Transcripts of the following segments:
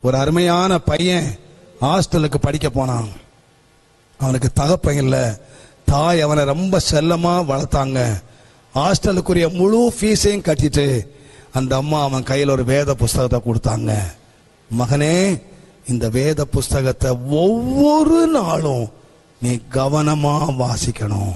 ஒரு அருமையான பையன் ஹாஸ்டலுக்கு படிக்க போனான். அவனுக்கு தகப்பன் இல்லை. தாய் அவனை ரொம்ப செல்லமாக வளர்த்தாங்க. ஹாஸ்டலுக்குரிய முழு ஃபீஸையும் கட்டிட்டு அந்த அம்மா அவன் கையில் ஒரு வேத புஸ்தகத்தை கொடுத்தாங்க. மகனே இந்த வேத புஸ்தகத்தை ஒவ்வொரு நாளும் நீ கவனமாக வாசிக்கணும்.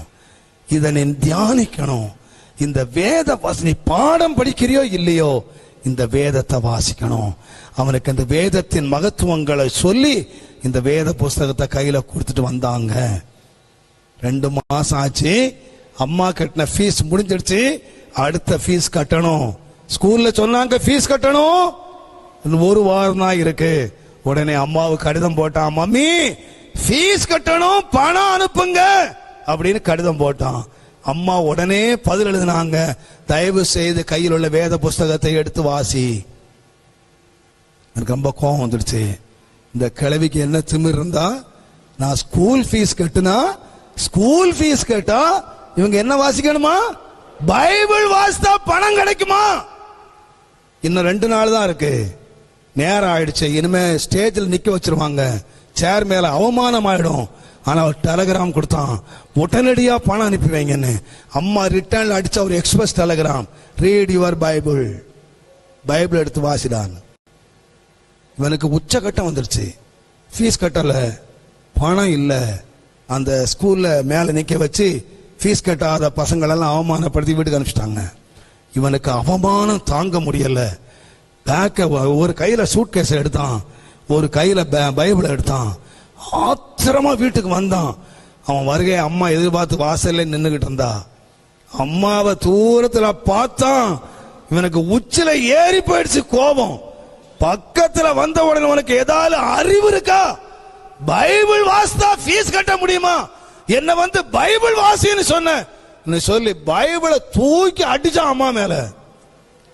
இதை நீ தியானிக்கணும். இந்த வேத வாசி- நீ பாடம் படிக்கிறியோ இல்லையோ இந்த வேதத்தை வாசிக்கணும். அவனுக்கு இந்த வேதத்தின் மகத்துவங்களை சொல்லி இந்த வேத புஸ்தகத்தை கையில கொடுத்துட்டு வந்தாங்க. ரெண்டு மாசம் ஆச்சு அம்மா கட்டின ஃபீஸ் முடிஞ்சிடுச்சு அடுத்த ஃபீஸ் கட்டணும். ஸ்கூல்ல சொன்னாங்க ஃபீஸ் கட்டணும். ஒரு வாரம் தான் இருக்கு. உடனே அம்மாவுக்கு கடிதம் போட்டான் மம்மி ஃபீஸ் கட்டணும் பணம் அனுப்புங்க. அப்படின்னு கடிதம் போட்டான். அம்மா உடனே பதில் எழுதினாங்க தயவு செய்து கையில் உள்ள வேத புஸ்தகத்தை எடுத்து வாசி. எனக்கு ரொம்ப கோபம் வந்துடுச்சு. இந்த கிழவிக்கு என்ன திமிர் இருந்தா நான் ஸ்கூல் ஃபீஸ் கட்டுனா ஸ்கூல் ஃபீஸ் கேட்டா இவங்க என்ன வாசிக்கணுமா? பைபிள் வாசித்தா பணம் கிடைக்குமா? இன்னும் ரெண்டு நாள் தான் இருக்கு. நேரம் ஆயிடுச்சு. இனிமே ஸ்டேஜில் நிக்க வச்சிருவாங்க. சேர் மேல அவமானம் ஆயிடும் ஆனா அவர் டெலகிராம் கொடுத்தான். உடனடியா பணம் அனுப்பி வைங்கன்னு. அம்மா ரிட்டர்ன்ல அடிச்ச ஒரு express telegram read your bible bible எடுத்து வாசிடான் இவனுக்கு உச்சகட்டம் வந்துருச்சு. ஃபீஸ் கட்டல. பணம் இல்ல. அந்த ஸ்கூல்ல மேல நிக்க வச்சு ஃபீஸ் கட்டாத பசங்களெல்லாம் அவமானப்படுத்தி வீட்டுக்கு அனுப்பிச்சிட்டாங்க. இவனுக்கு அவமானம் தாங்க முடியல. பேக்க ஒரு கையில சூட்கேஸ் எடுத்தான். ஒரு கையில பை- பைபிளை எடுத்தான். ஆத்திரமா வீட்டுக்கு வந்தான். அவன் வருகை அம்மா எதிர்பார்த்து வாசல்ல நின்றுக்கிட்டு இருந்தா. அம்மாவை தூரத்துல பார்த்தான். இவனுக்கு உச்சில ஏறி போயிடுச்சு கோபம். பக்கத்துல வந்த உடனே உனக்கு ஏதாவது அறிவு இருக்கா? பைபிள் வாசித்தா ஃபீஸ் கட்ட முடியுமா? என்ன வந்து பைபிள் வாசின்னு சொன்ன. நீ சொல்லி பைபிளை தூக்கி அடிச்சான் அம்மா மேல.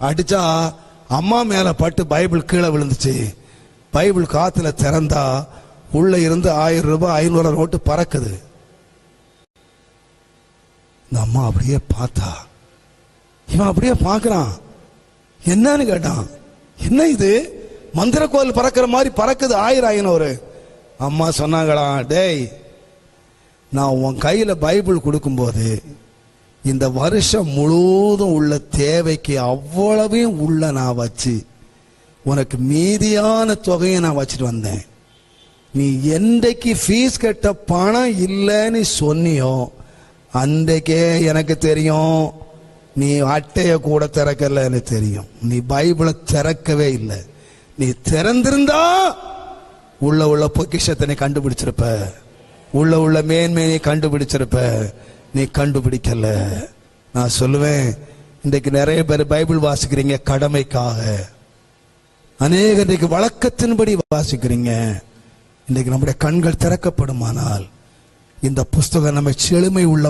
அடிச்சா அம்மா மேல பட்டு பைபிள் கீழே விழுந்துச்சு. பைபிள் காத்துல திறந்தா உள்ள இருந்து ஆயிரம் ரூபாய் ஐநூறு நோட்டு பறக்குது. இந்த அம்மா அப்படியே பார்த்தா. இவன் அப்படியே பார்க்கறான். என்னன்னு கேட்டான். என்ன இது? மந்திர கோவில் பறக்கிற மாதிரி பறக்குது ஆயிரம் ஐநூறு. அம்மா சொன்னாங்களா டேய் நான் உன் கையில பைபிள் கொடுக்கும்போது இந்த வருஷம் முழுவதும் உள்ள தேவைக்கு அவ்வளவையும் உள்ள நான் வச்சு உனக்கு மீதியான தொகையை நான் வச்சுட்டு வந்தேன். நீ என்றைக்கு ஃபீஸ் கட்ட பணம் இல்லைன்னு சொன்னியோ அன்றைக்கே எனக்கு தெரியும் நீ அட்டையை கூட திறக்கலன்னு தெரியும். நீ பைபிளை திறக்கவே இல்லை. நீ திறந்திருந்தா உள்ள உள்ள பொக்கிஷத்தை நீ கண்டுபிடிச்சிருப்ப. உள்ள உள்ள மேன்மையை கண்டுபிடிச்சிருப்ப. நீ கண்டுபிடிக்கல. நான் சொல்லுவேன் இன்றைக்கு நிறைய பேர் பைபிள் வாசிக்கிறீங்க கடமைக்காக. அநேக இன்றைக்கு வழக்கத்தின்படி வாசிக்கிறீங்க. இன்றைக்கு நம்முடைய கண்கள் திறக்கப்படுமானால் இந்த புஸ்தகம் நம்ம செழுமை உள்ளவன்